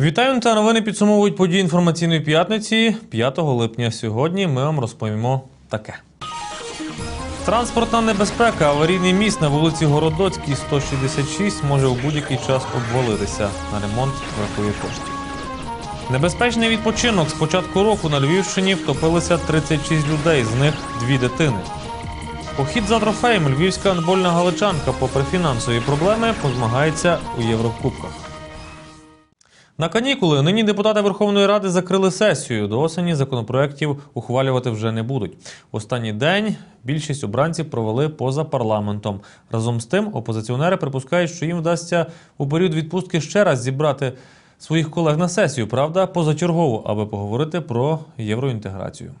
Вітаю та новини підсумовують події інформаційної п'ятниці 5 липня. Сьогодні ми вам розповімо таке. Транспортна небезпека. Аварійний міст на вулиці Городоцькій, 166, може у будь-який час обвалитися. На ремонт бракує коштів. Небезпечний відпочинок. З початку року на Львівщині втопилися 36 людей, з них дві дитини. Похід за трофеєм львівська handбольна галичанка, попри фінансові проблеми, позмагається у Єврокубках. На канікули нині депутати Верховної Ради закрили сесію. До осені законопроєктів ухвалювати вже не будуть. Останній день більшість обранців провели поза парламентом. Разом з тим, опозиціонери припускають, що їм вдасться у період відпустки ще раз зібрати своїх колег на сесію, правда, позачергову, аби поговорити про євроінтеграцію.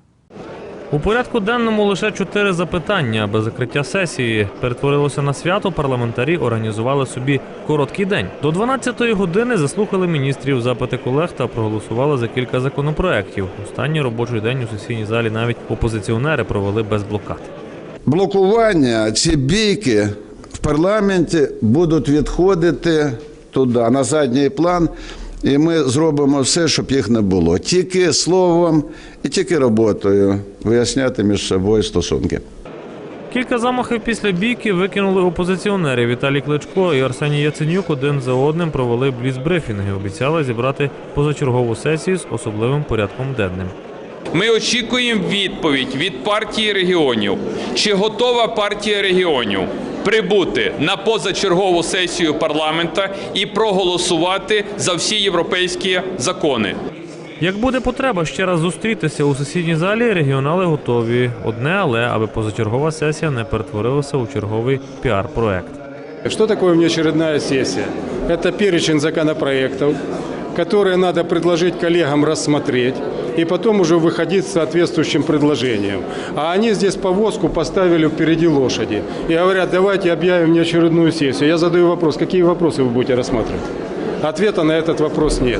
У порядку денному лише чотири запитання, аби закриття сесії перетворилося на свято. Парламентарі організували собі короткий день. До 12-ї години заслухали міністрів запити колег та проголосували за кілька законопроєктів. Останній робочий день у сесійній залі навіть опозиціонери провели без блокад. блокування, ці бійки в парламенті будуть відходити туди, на задній план, і ми зробимо все, щоб їх не було. Тільки словом і тільки роботою виясняти між собою стосунки. Кілька замахів після бійки викинули опозиціонери. Віталій Кличко і Арсеній Яценюк один за одним провели бліцбрифінги. Обіцяли зібрати позачергову сесію з особливим порядком денним. Ми очікуємо відповідь від партії регіонів. Чи готова партія регіонів прибути на позачергову сесію парламента і проголосувати за всі європейські закони? Як буде потреба ще раз зустрітися у сесійній залі, регіонали готові. Одне, але аби позачергова сесія не перетворилася у черговий піар-проект. Что такое внеочередная сессия? Это перечень законопроектов, которые надо предложить коллегам рассмотреть и потом уже выходить с соответствующим предложением. А они здесь повозку поставили впереди лошади и говорят, давайте объявим внеочередную сессию. Я задаю вопрос, какие вопросы вы будете рассматривать? Ответа на этот вопрос нет.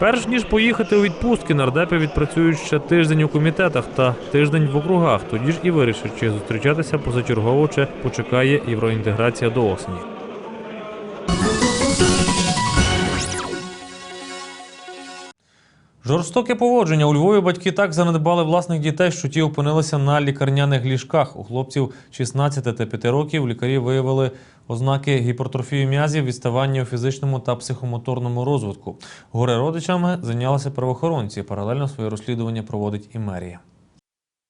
Перш ніж поїхати у відпустки, нардепи відпрацюють ще тиждень у комітетах та тиждень в округах. Тоді ж і вирішать, чи зустрічатися позачергово, чи почекає євроінтеграція до осені. Жорстоке поводження у Львові батьки так занедбали власних дітей, що ті опинилися на лікарняних ліжках. У хлопців 16 та 5 років лікарі виявили ознаки гіпертрофії м'язів, відставання у фізичному та психомоторному розвитку. Горе родичами зайнялися правоохоронці. Паралельно своє розслідування проводить і мерія.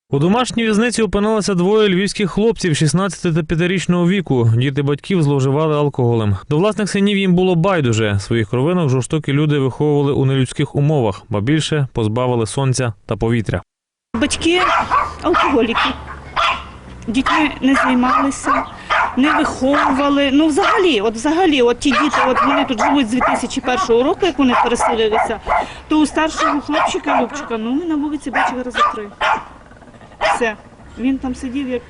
У домашній в'язниці опинилося двоє львівських хлопців 16 та 5-річного віку. Діти батьків зловживали алкоголем. До власних синів їм було байдуже. Своїх кровинок жорстокі люди виховували у нелюдських умовах, ба більше позбавили сонця та повітря. Батьки алкоголіки. Дітьми не займалися, не виховували. Ну, взагалі, от взагалі, от ті діти, от вони тут живуть з 2001 року, як вони переселилися, то у старшого хлопчика Любчика, ну ми на вулиці бачили рази три. Все. Він там сидів як,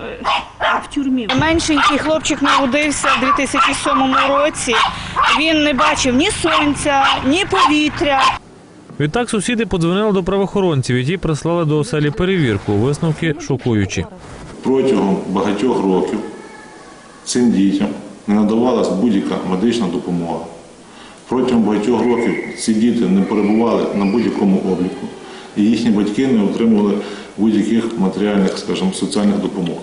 е, в тюрмі. Меншенький хлопчик народився в 2007 році. Він не бачив ні сонця, ні повітря. Відтак сусіди подзвонили до правоохоронців, і ті прислали до оселі перевірку. Висновки шокуючі. протягом багатьох років цим дітям не надавалась будь-яка медична допомога. Протягом багатьох років ці діти не перебували на будь-якому обліку, і їхні батьки не отримували будь-яких матеріальних, скажімо, соціальних допомог.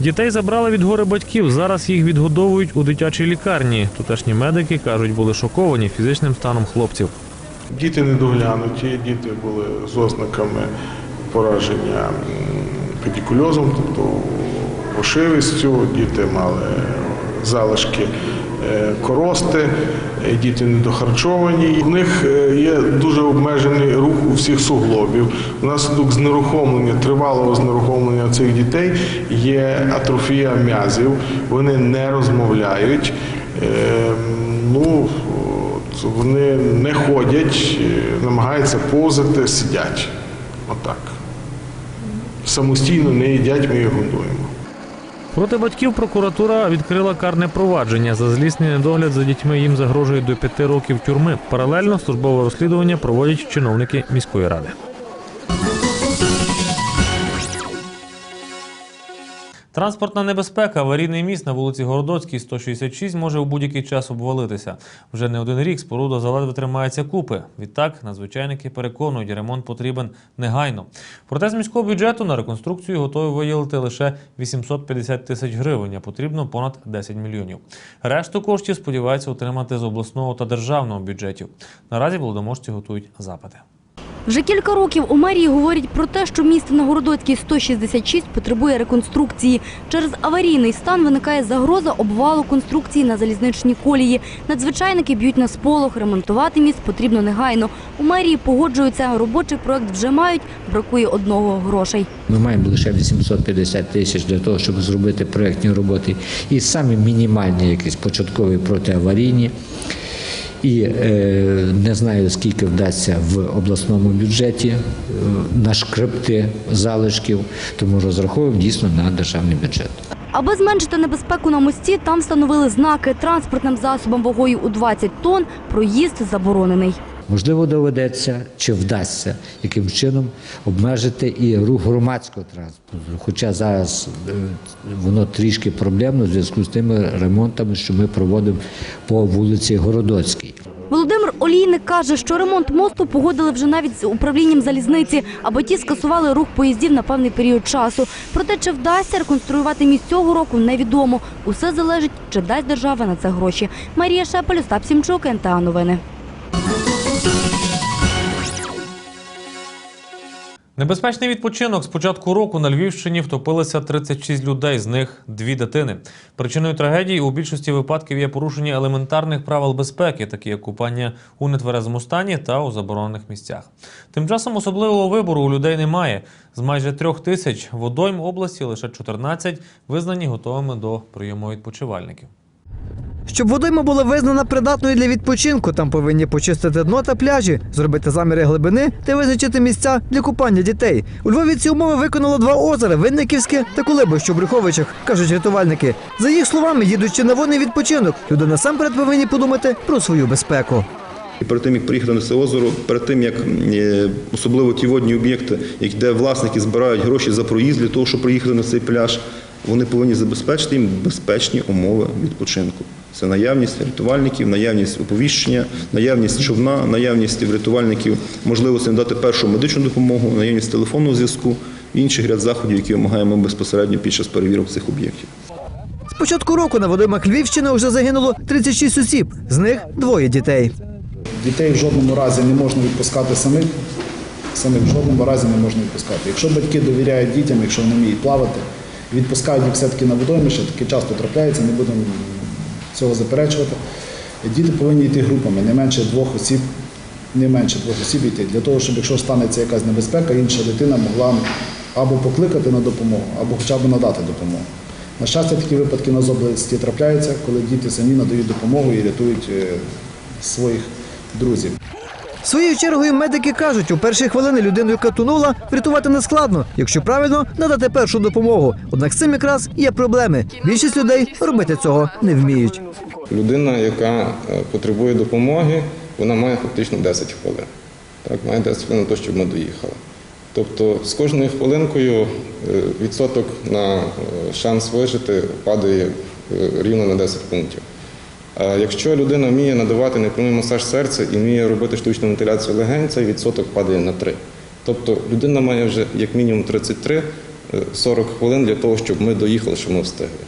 Дітей забрали від гори батьків. Зараз їх відгодовують у дитячій лікарні. Тутешні медики кажуть, були шоковані фізичним станом хлопців. Діти недоглянуті, діти були з ознаками пораження педикульозом, тобто ошивістю, діти мали залишки корости, е, діти недохарчовані. У них е, є дуже обмежений рух у всіх суглобів. Внаслідок знерухомлення, тривалого знерухомлення цих дітей є атрофія м'язів, вони не розмовляють. Е, Ну, Вони не ходять, е, намагаються повзати, сидять. Отак. Самостійно не їдять, ми їх годуємо. Проти батьків прокуратура відкрила карне провадження. За злісний недогляд за дітьми їм загрожує до п'яти років тюрми. Паралельно службове розслідування проводять чиновники міської ради. Транспортна небезпека, аварійний міст на вулиці Городоцькій, 166, може у будь-який час обвалитися. Вже не один рік споруда заледве тримається купи. Відтак, надзвичайники переконують, ремонт потрібен негайно. Проте з міського бюджету на реконструкцію готові виділити лише 850 тисяч гривень, а потрібно понад 10 мільйонів. Решту коштів сподіваються отримати з обласного та державного бюджетів. Наразі володоможці готують запити. Вже кілька років у мерії говорять про те, що місто на Городоцькій 166 потребує реконструкції. Через аварійний стан виникає загроза обвалу конструкції на залізничній колії. Надзвичайники б'ють на сполох, ремонтувати міст потрібно негайно. У мерії погоджуються, робочий проект вже мають, бракує одного грошей. Ми маємо лише 850 тисяч для того, щоб зробити проєктні роботи. І самі мінімальні якісь початкові протиаварійні. І е, не знаю, скільки вдасться в обласному бюджеті е, нашкребти залишків, тому розраховуємо дійсно на державний бюджет. Аби зменшити небезпеку на мості, там встановили знаки транспортним засобам вагою у 20 тонн проїзд заборонений. Можливо, доведеться чи вдасться яким чином обмежити і рух громадського транспорту. Хоча зараз е, воно трішки проблемно в зв'язку з тими ремонтами, що ми проводимо по вулиці Городоцькій. Володимир Олійник каже, що ремонт мосту погодили вже навіть з управлінням залізниці, аби ті скасували рух поїздів на певний період часу. Проте, чи вдасться реконструювати міст цього року, невідомо. Усе залежить, чи дасть держава на це гроші. Марія Шепель, Остап Сімчук, НТА Новини. Небезпечний відпочинок з початку року на Львівщині втопилися 36 людей, з них дві дитини. Причиною трагедії у більшості випадків є порушення елементарних правил безпеки, такі як купання у нетверезому стані та у заборонених місцях. Тим часом особливого вибору у людей немає. З майже трьох тисяч водойм області лише 14 визнані готовими до прийому відпочивальників. Щоб водойма була визнана придатною для відпочинку, там повинні почистити дно та пляжі, зробити заміри глибини та визначити місця для купання дітей. У Львові ці умови виконало два озера Винниківське та Кулибище у Брюховичах, кажуть рятувальники. За їх словами, їдучи на водний відпочинок, люди насамперед повинні подумати про свою безпеку. І перед тим, як приїхати на це озеро, перед тим, як е, особливо ті водні об'єкти, де власники збирають гроші за проїзд для того, щоб приїхати на цей пляж, вони повинні забезпечити їм безпечні умови відпочинку. Це наявність рятувальників, наявність оповіщення, наявність човна, наявність рятувальників, можливості надати першу медичну допомогу, наявність телефонного зв'язку і інших ряд заходів, які вимагаємо безпосередньо під час перевірок цих об'єктів. З початку року на водоймах Львівщини вже загинуло 36 осіб, з них двоє дітей. Дітей в жодному разі не можна відпускати самих. Самих в жодному разі не можна відпускати. Якщо батьки довіряють дітям, якщо вони вміють плавати, відпускають їх все-таки на водоймище, таке часто трапляється, не будемо цього заперечувати. Діти повинні йти групами, не менше двох осіб, не менше двох осіб йти, для того, щоб якщо станеться якась небезпека, інша дитина могла або покликати на допомогу, або хоча б надати допомогу. На щастя, такі випадки на області трапляються, коли діти самі надають допомогу і рятують е, своїх друзів. Своєю чергою медики кажуть, у перші хвилини людину, яка тонула, врятувати не складно, якщо правильно надати першу допомогу. Однак з цим якраз є проблеми. Більшість людей робити цього не вміють. Людина, яка е, потребує допомоги, вона має фактично 10 хвилин. Так, має 10 хвилин на те, щоб ми доїхали. Тобто з кожною хвилинкою е, відсоток на е, шанс вижити падає рівно на 10 пунктів. А якщо людина вміє надавати непрямий масаж серця і вміє робити штучну вентиляцію легень, цей відсоток падає на 3. Тобто людина має вже як мінімум 33-40 хвилин для того, щоб ми доїхали, щоб ми встигли.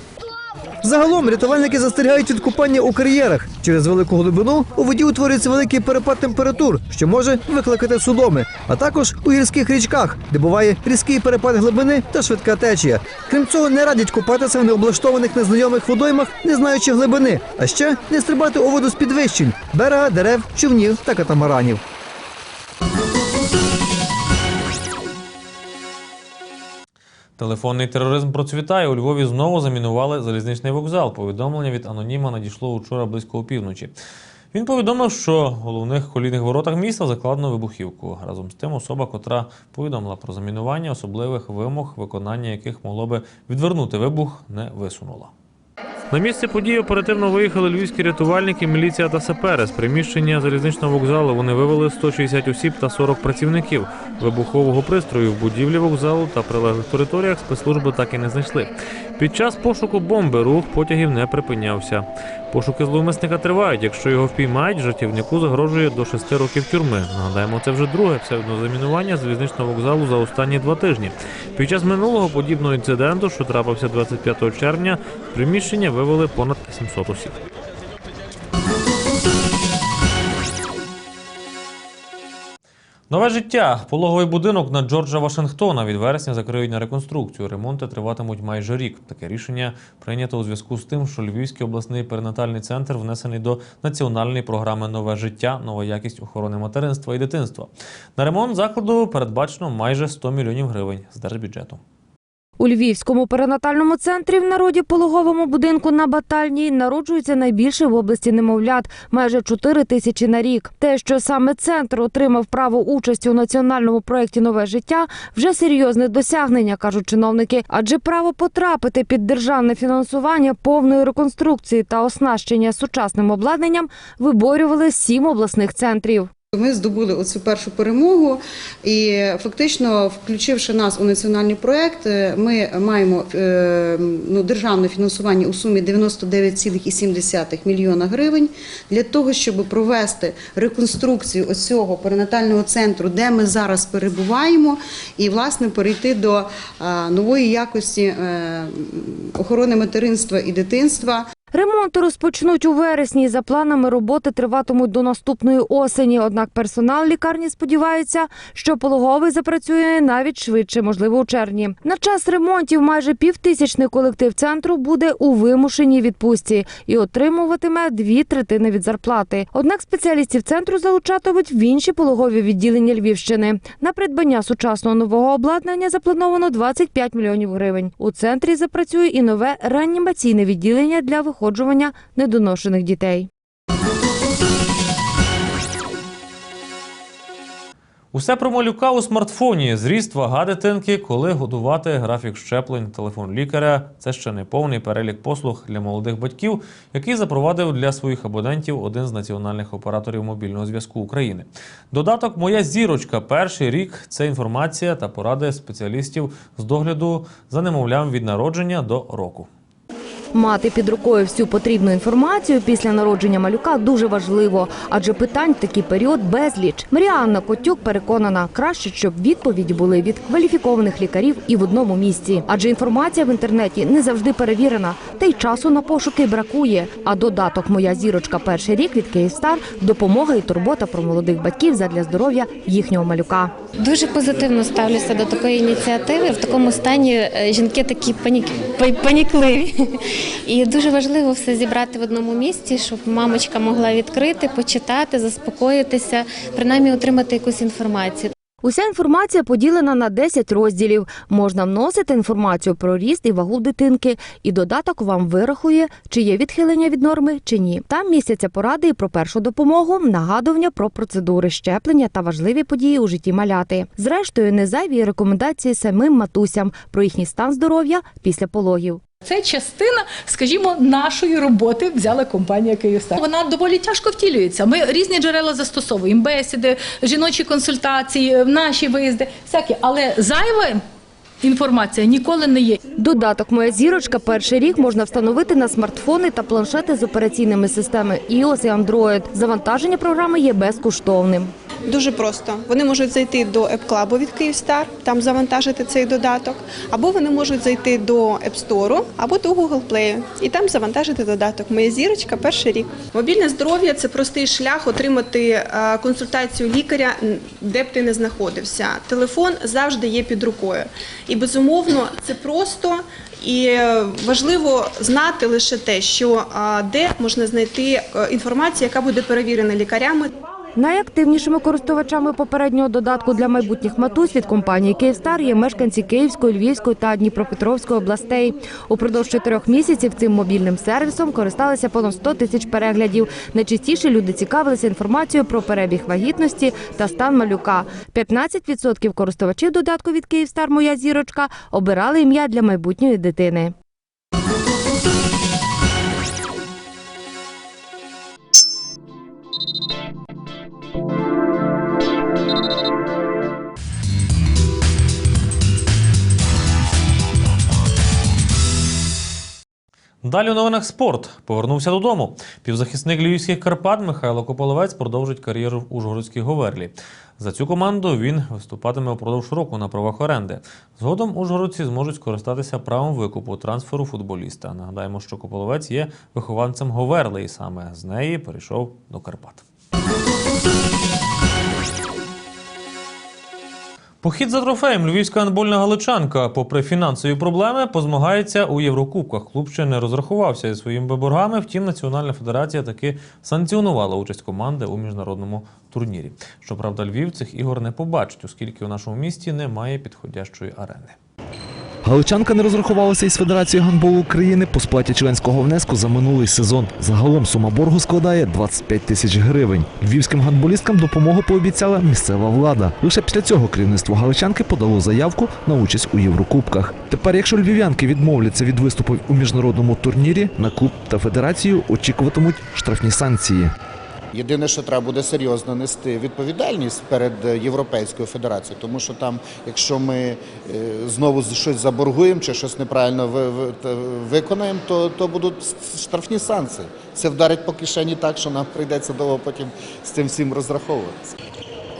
Загалом рятувальники застерігають від купання у кар'єрах. Через велику глибину у воді утворюється великий перепад температур, що може викликати судоми, а також у гірських річках, де буває різкий перепад глибини та швидка течія. Крім цього, не радять купатися в необлаштованих незнайомих водоймах, не знаючи глибини, а ще не стрибати у воду з підвищень, берега, дерев, човнів та катамаранів. Телефонний тероризм процвітає. У Львові знову замінували залізничний вокзал. Повідомлення від аноніма надійшло учора близько опівночі. Він повідомив, що в головних колійних воротах міста закладено вибухівку. Разом з тим, особа, котра повідомила про замінування особливих вимог, виконання яких могло би відвернути вибух, не висунула. На місце події оперативно виїхали львівські рятувальники, міліція та сапери. З приміщення залізничного вокзалу вони вивели 160 осіб та 40 працівників. Вибухового пристрою в будівлі вокзалу та прилеглих територіях спецслужби так і не знайшли. Під час пошуку бомби рух потягів не припинявся. Пошуки зловмисника тривають. Якщо його впіймають, жартівнику загрожує до 6 років тюрми. Нагадаємо, це вже друге псевдозамінування залізничного вокзалу за останні два тижні. Під час минулого подібного інциденту, що трапився 25 червня, приміщення вивели понад 700 осіб. Нове життя. Пологовий будинок на Джорджа Вашингтона від вересня закриють на реконструкцію. Ремонти триватимуть майже рік. Таке рішення прийнято у зв'язку з тим, що Львівський обласний перинатальний центр внесений до національної програми Нове життя, нова якість охорони материнства і дитинства. На ремонт закладу передбачено майже 100 мільйонів гривень з держбюджету. У Львівському перинатальному центрі в народі пологовому будинку на Батальній народжується найбільше в області немовлят – майже 4 тисячі на рік. Те, що саме центр отримав право участі у національному проєкті «Нове життя» – вже серйозне досягнення, кажуть чиновники. Адже право потрапити під державне фінансування повної реконструкції та оснащення сучасним обладнанням виборювали сім обласних центрів. Ми здобули оцю першу перемогу, і фактично, включивши нас у національний проект, е, ми маємо е, ну, державне фінансування у сумі 99,7 мільйона гривень для того, щоб провести реконструкцію оцього перинатального центру, де ми зараз перебуваємо, і власне перейти до нової якості е, охорони материнства і дитинства. Ремонти розпочнуть у вересні. За планами роботи триватимуть до наступної осені. Однак персонал лікарні сподівається, що пологовий запрацює навіть швидше, можливо, у червні. На час ремонтів майже півтисячний колектив центру буде у вимушеній відпустці і отримуватиме дві третини від зарплати. Однак спеціалістів центру залучатимуть в інші пологові відділення Львівщини. На придбання сучасного нового обладнання заплановано 25 мільйонів гривень. У центрі запрацює і нове реанімаційне відділення для виходжування недоношених дітей. Усе про малюка у смартфоні. Зріст, вага дитинки, коли годувати, графік щеплень, телефон лікаря. Це ще не повний перелік послуг для молодих батьків, який запровадив для своїх абонентів один з національних операторів мобільного зв'язку України. Додаток Моя зірочка. Перший рік це інформація та поради спеціалістів з догляду за немовлям від народження до року. Мати під рукою всю потрібну інформацію після народження малюка дуже важливо, адже питань в такий період безліч. Маріанна Котюк переконана, краще, щоб відповіді були від кваліфікованих лікарів і в одному місці, адже інформація в інтернеті не завжди перевірена, та й часу на пошуки бракує. А додаток Моя зірочка перший рік від Київстар допомога і турбота про молодих батьків задля здоров'я їхнього малюка. Дуже позитивно ставлюся до такої ініціативи. В такому стані е, жінки такі панік... панікливі. І дуже важливо все зібрати в одному місці, щоб мамочка могла відкрити, почитати, заспокоїтися, принаймні отримати якусь інформацію. Уся інформація поділена на 10 розділів. Можна вносити інформацію про ріст і вагу дитинки, і додаток вам вирахує, чи є відхилення від норми, чи ні. Там містяться поради і про першу допомогу, нагадування про процедури щеплення та важливі події у житті маляти. Зрештою, не зайві рекомендації самим матусям про їхній стан здоров'я після пологів. Це частина, скажімо, нашої роботи взяла компанія Київстар. Вона доволі тяжко втілюється. Ми різні джерела застосовуємо: бесіди, жіночі консультації, наші виїзди, всякі, але зайва інформація ніколи не є. Додаток Моя зірочка перший рік можна встановити на смартфони та планшети з операційними системами iOS і Android. Завантаження програми є безкоштовним. Дуже просто. Вони можуть зайти до Club від Київстар, там завантажити цей додаток, або вони можуть зайти до App Store, або до Google Play і там завантажити додаток. Моя зірочка перший рік. Мобільне здоров'я це простий шлях отримати е, консультацію лікаря, де б ти не знаходився. Телефон завжди є під рукою. І безумовно, це просто. І е, важливо знати лише те, що де можна знайти е, інформацію, яка буде перевірена лікарями. Найактивнішими користувачами попереднього додатку для майбутніх матусь від компанії Київстар є мешканці Київської, Львівської та Дніпропетровської областей. Упродовж чотирьох місяців цим мобільним сервісом користалися понад 100 тисяч переглядів. Найчастіше люди цікавилися інформацією про перебіг вагітності та стан малюка. 15% користувачів додатку від Київстар Моя зірочка обирали ім'я для майбутньої дитини. Далі у новинах спорт повернувся додому. Півзахисник львівських Карпат Михайло Кополовець продовжить кар'єру в Ужгородській Говерлі. За цю команду він виступатиме упродовж року на правах оренди. Згодом ужгородці зможуть скористатися правом викупу трансферу футболіста. Нагадаємо, що Кополовець є вихованцем Говерли, і саме з неї перейшов до Карпат. Похід за трофеєм львівська анбольна галичанка, попри фінансові проблеми, позмагається у Єврокубках. Клуб ще не розрахувався зі своїми боргами. Втім, Національна федерація таки санкціонувала участь команди у міжнародному турнірі. Щоправда, Львів цих ігор не побачить, оскільки у нашому місті немає підходящої арени. Галичанка не розрахувалася із Федерацією гандболу України по сплаті членського внеску за минулий сезон. Загалом сума боргу складає 25 тисяч гривень. Львівським гандболісткам допомогу пообіцяла місцева влада. Лише після цього керівництво Галичанки подало заявку на участь у Єврокубках. Тепер, якщо львів'янки відмовляться від виступу у міжнародному турнірі, на клуб та федерацію очікуватимуть штрафні санкції. Єдине, що треба буде серйозно нести відповідальність перед е, Європейською федерацією, тому що там, якщо ми е, знову щось заборгуємо чи щось неправильно ви- ви- виконаємо, то, то будуть штрафні санкції. Це вдарить по кишені так, що нам прийдеться довго потім з цим всім розраховуватися.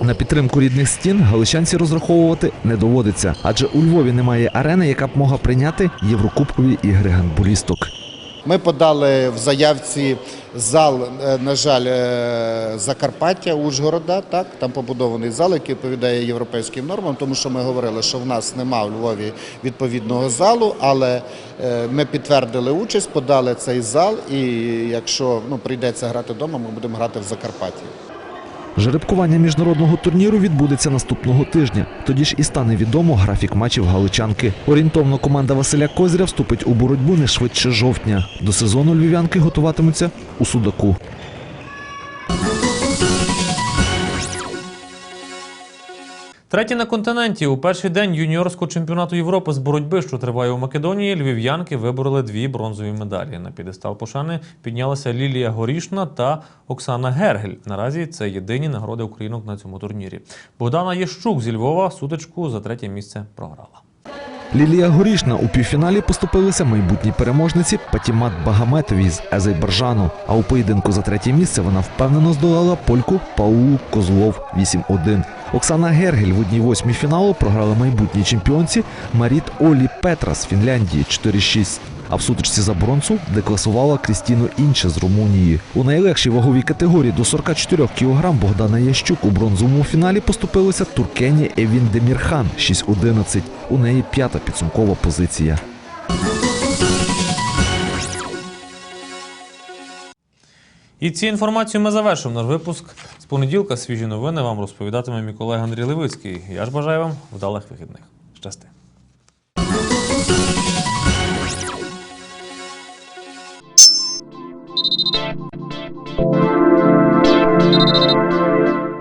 На підтримку рідних стін галичанці розраховувати не доводиться, адже у Львові немає арени, яка б могла прийняти єврокубкові ігри гандболісток. Ми подали в заявці зал, е, на жаль, е, Закарпаття, Ужгорода. Так там побудований зал, який відповідає європейським нормам, тому що ми говорили, що в нас нема в Львові відповідного залу, але е, ми підтвердили участь, подали цей зал, і якщо ну прийдеться грати вдома, ми будемо грати в Закарпатті. Жеребкування міжнародного турніру відбудеться наступного тижня. Тоді ж і стане відомо графік матчів галичанки. Орієнтовно команда Василя Козря вступить у боротьбу не швидше жовтня. До сезону львів'янки готуватимуться у Судаку. Третій на континенті у перший день юніорського чемпіонату Європи з боротьби, що триває у Македонії, львів'янки вибороли дві бронзові медалі. На підестал пошани піднялася Лілія Горішна та Оксана Гергель. Наразі це єдині нагороди українок на цьому турнірі. Богдана Єщук зі Львова сутичку за третє місце програла. Лілія Горішна у півфіналі поступилися майбутній переможниці Патімат Багаметовій з Азербайджану. А у поєдинку за третє місце вона впевнено здолала польку Паулу Козлов 8-1. Оксана Гергель в одній восьмій фіналу програла майбутній чемпіонці Маріт Олі Петра з Фінляндії 4-6. А в сутичці за бронзу декласувала Крістіну Інче з Румунії. У найлегшій ваговій категорії до 44 кг Богдана Ящук у бронзовому фіналі поступилася туркені Евін Демірхан 6-11. У неї п'ята підсумкова позиція. І цією інформацією ми завершимо наш випуск. З понеділка свіжі новини вам розповідатиме мій колега Андрій Левицький. Я ж бажаю вам вдалих вихідних.